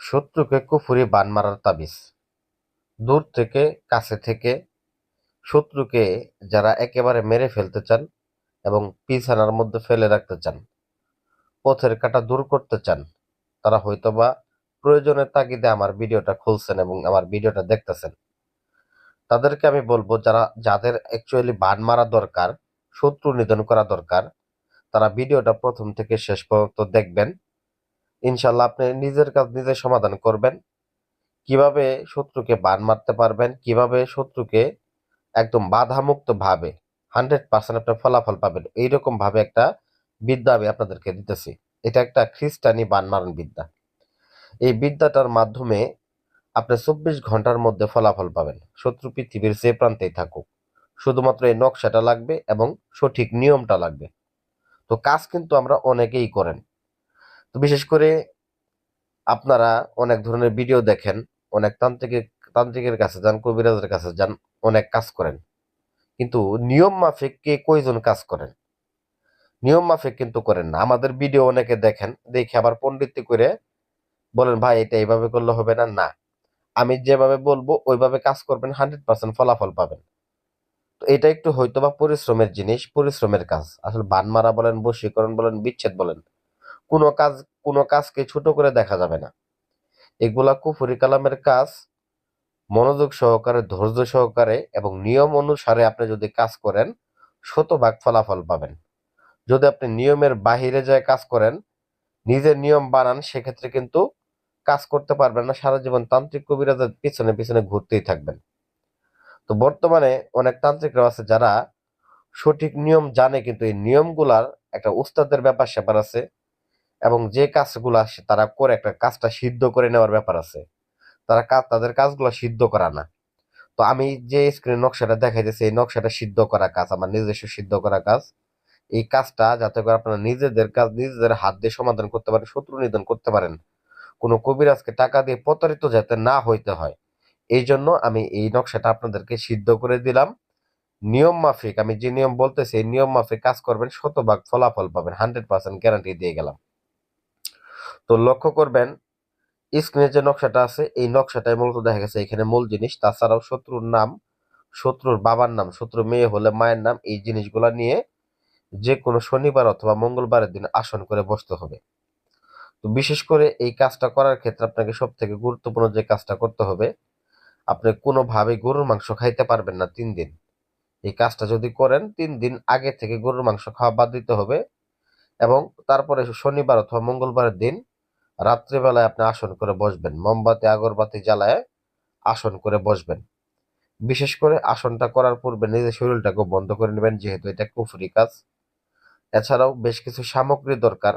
শত্রুকে কুফুরি বান মারার তাবিজ। দূর থেকে, কাছে থেকে শত্রুকে যারা একেবারে মেরে ফেলতে চান এবং পিছানার মধ্যে ফেলে রাখতে চান, পথের কাটা দূর করতে চান, তারা হয়তোবা প্রয়োজনের তাগিদে আমার ভিডিওটা খুলছেন এবং আমার ভিডিওটা দেখতেছেন। তাদেরকে আমি বলব, যারা, যাদের অ্যাকচুয়ালি বান মারা দরকার, শত্রু নিধন করা দরকার, তারা ভিডিওটা প্রথম থেকে শেষ পর্যন্ত দেখবেন। ইনশাল্লাহ আপনি নিজের কাজ নিজে সমাধান করবেন। কীভাবে শত্রুকে বান মারতে পারবেন, কীভাবে শত্রুকে একদম বাধামুক্ত ভাবে হান্ড্রেড পার্সেন্ট আপনি ফলাফল পাবেন, এইরকম ভাবে একটা বিদ্যা আমি আপনাদেরকে দিতেছি। এটা একটা খ্রিস্টানি বান মারণ বিদ্যা। এই বিদ্যাটার মাধ্যমে আপনি চব্বিশ ঘণ্টার মধ্যে ফলাফল পাবেন। শত্রু পৃথিবীর যে প্রান্তেই থাকুক। শুধুমাত্র এই নকশাটা লাগবে এবং সঠিক নিয়মটা লাগবে। তো কাজ কিন্তু আমরা অনেকেই করেন। তো বিশেষ করে আপনারা অনেক ধরনের ভিডিও দেখেন, অনেক তান্ত্রিকের তান্ত্রিকের কাছে যান, কবিরাজের কাছে যান, অনেক কাজ করেন। কিন্তু নিয়ম মাফিক কে কয়জন কাজ করেন? নিয়ম মাফিক কিন্তু করেন না। আমাদের ভিডিও অনেকে দেখেন, দেখে আবার পণ্ডিতি করে বলেন, ভাই, এটা এইভাবে করলে হবে না? না। আমি যেভাবে বলব, ওইভাবে কাজ করবেন হান্ড্রেড পার্সেন্ট ফলাফল পাবেন। তো এটা একটু হয়তো বা পরিশ্রমের জিনিস, পরিশ্রমের কাজ। আসলে বান মারা বলেন, বশীকরণ বলেন, বিচ্ছেদ বলেন। কোনো কাজ, কোনো কাজকে ছোট করে দেখা যাবে না। এগুলা কুফুরি কালামের কাজ, মনোযোগ সহকারে, ধৈর্য সহকারে এবং নিয়ম অনুসারে আপনি যদি কাজ করেন, শতভাগ ফলাফল পাবেন। যদি আপনি নিয়মের বাহিরে যায় কাজ করেন, নিজের নিয়ম বানান, সেক্ষেত্রে কিন্তু কাজ করতে পারবেন না, সারা জীবন তান্ত্রিক কবিরাজের পিছনে পিছনে ঘুরতেই থাকবেন। তো বর্তমানে অনেক তান্ত্রিকরা আছে যারা সঠিক নিয়ম জানে, কিন্তু এই নিয়মগুলার একটা উস্তাদের ব্যাপার স্যাপার আছে। এবং যে কাজগুলা তারা করে একটা কাজটা সিদ্ধ করে নেওয়ার ব্যাপার আছে। তারা কাজ তাদের কাজগুলো সিদ্ধ করা না। তো আমি যে স্ক্রিন নকশাটা দেখাইতেছি, এই নকশাটা সিদ্ধ করা কাজ, আমার নিজস্ব সিদ্ধ করা কাজ। এই কাজটা যাতে করে আপনারা নিজেদের কাজ, নিজেদের হাত দিয়ে সমাধান করতে পারেন, শত্রু নিধন করতে পারেন। কোনো কবিরাজকে টাকা দিয়ে প্রতারিত যাতে না হইতে হয়। এই জন্য আমি এই নকশাটা আপনাদেরকে সিদ্ধ করে দিলাম। নিয়ম মাফিক, আমি যে নিয়ম বলতেছি, এই নিয়ম মাফিক কাজ করবেন, শতভাগ ফলাফল পাবেন হান্ড্রেড পার্সেন্ট গ্যারান্টি দিয়ে গেলাম। তো লক্ষ্য করবেন স্ক্রিনে যে নকশাটা আছে, এই নকশাটাই মূলত দেখা গেছে এখানে মূল জিনিস। তাছাড়াও শত্রুর নাম, শত্রুর বাবার নাম শত্রু মেয়ে হলে মায়ের নাম, এই জিনিসগুলা নিয়ে যে কোনো শনিবার অথবা মঙ্গলবারের দিন আসন করে বসতে হবে। তো বিশেষ করে এই কাজটা করার ক্ষেত্রে আপনাকে সব থেকে গুরুত্বপূর্ণ যে কাজটা করতে হবে, আপনি কোনোভাবে গরুর মাংস খাইতে পারবেন না তিন দিন। এই কাজটা যদি করেন, তিন দিন আগে থেকে গরুর মাংস খাওয়া বাদ দিতে হবে এবং তারপরে শনিবার অথবা মঙ্গলবারের দিন রাত্রিবেলায় আপনি আসন করে বসবেন, মোমবাতি, আগরবাতি জ্বালায় আসন করে বসবেন। বিশেষ করে আসনটা করার পূর্বে নিজের শরীরটাকে বন্ধ করে নেবেন, যেহেতু এটা কুফরি কাজ। এছাড়াও বেশ কিছু সামগ্রী দরকার।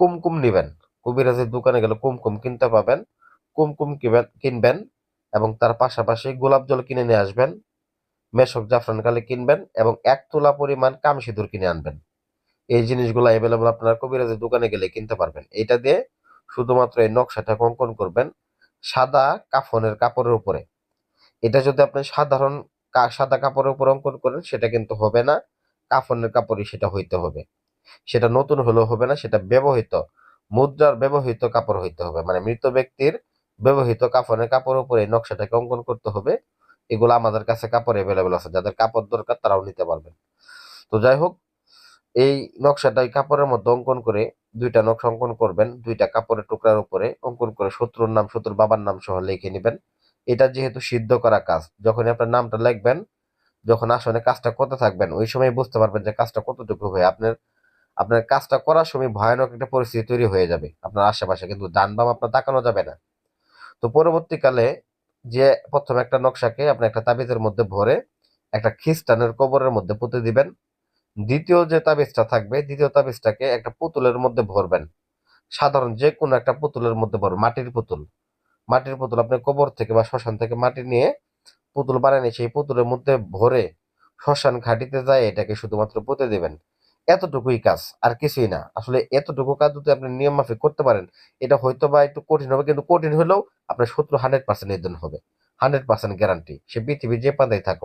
কুমকুম নিবেন। কবিরাজের দোকানে গেলে কুমকুম কিনতে পাবেন। কুমকুম কিনবেন এবং তার পাশাপাশি গোলাপ জল কিনে নিয়ে আসবেন, মেশক জাফরান কালি কিনবেন এবং এক তোলা পরিমাণ কাম সিঁদুর কিনে আনবেন। এই জিনিসগুলো অ্যাভেলেবল আপনার কবিরাজের দোকানে গেলে কিনতে পারবেন। এটা দিয়ে শুধুমাত্র এই নকশাটা অঙ্কন করবেন সাদা কাফনের কাপড়ের উপরে। এটা যদি আপনি সাধারণ সাদা কাপড়ের উপর অঙ্কন করেন, সেটা কিন্তু হবে না। কাফনের কাপড়ই সেটা হইতে হবে। সেটা নতুন হলেও হবে না, সেটা ব্যবহৃত, মুদ্রার ব্যবহৃত কাপড় হইতে হবে। মানে মৃত ব্যক্তির ব্যবহৃত কাফনের কাপড়ের উপরে নকশাটাকে অঙ্কন করতে হবে। এগুলো আমাদের কাছে কাপড় অ্যাভেলেবেল আছে, যাদের কাপড় দরকার তারাও নিতে পারবেন। তো যাই হোক, এই নকশাটা এই কাপড়ের মধ্যে অঙ্কন করে দুইটা নকশা অঙ্কন করবেন, দুইটা কাপড়ের টুকরার উপরে অঙ্কন করে শত্রুর নাম, শত্রুর বাবার নাম সহ লিখে নেবেন। এটা যেহেতু সিদ্ধ করা কাজ, যখনই আপনার নামটা লিখবেন, যখন আসলে কাজটা করতে থাকবেন, ওই সময় বুঝতে পারবেন যে কাজটা কতটুকু হবে আপনার আপনার কাজটা করার সময় ভয়ানক একটা পরিস্থিতি তৈরি হয়ে যাবে। আপনার আশেপাশে কিন্তু ডান বাম আপনার তাকানো যাবে না। তো পরবর্তীকালে যে প্রথম একটা নকশাকে আপনি একটা তাবিজের মধ্যে ভরে একটা খ্রিস্টানের কবরের মধ্যে পুঁতে দিবেন। দ্বিতীয় যে তাবিজটা থাকবে, দ্বিতীয় তাবিজটাকে একটা পুতুলের মধ্যে ভরবেন। সাধারণ যে কোনো একটা পুতুলের মধ্যে ভরবেন, মাটির পুতুল। মাটির পুতুল আপনি কবর থেকে বা শ্মশান থেকে মাটি নিয়ে পুতুল বানানি সেই পুতুলের মধ্যে ভরে শ্মশান ঘাটিতে যায়, এটাকে শুধুমাত্র পুঁতে দেবেন। এতটুকুই কাজ, আর কিছুই না। আসলে এতটুকু কাজ যদি আপনি নিয়ম মাফিক করতে পারেন, এটা হয়তো বা একটু কঠিন হবে, কিন্তু কঠিন হলেও আপনার শত্রু হান্ড্রেড পার্সেন্ট নিধন হবে। হান্ড্রেড পার্সেন্ট গ্যারান্টি সে পৃথিবীর যে পান্তায় থাকুক।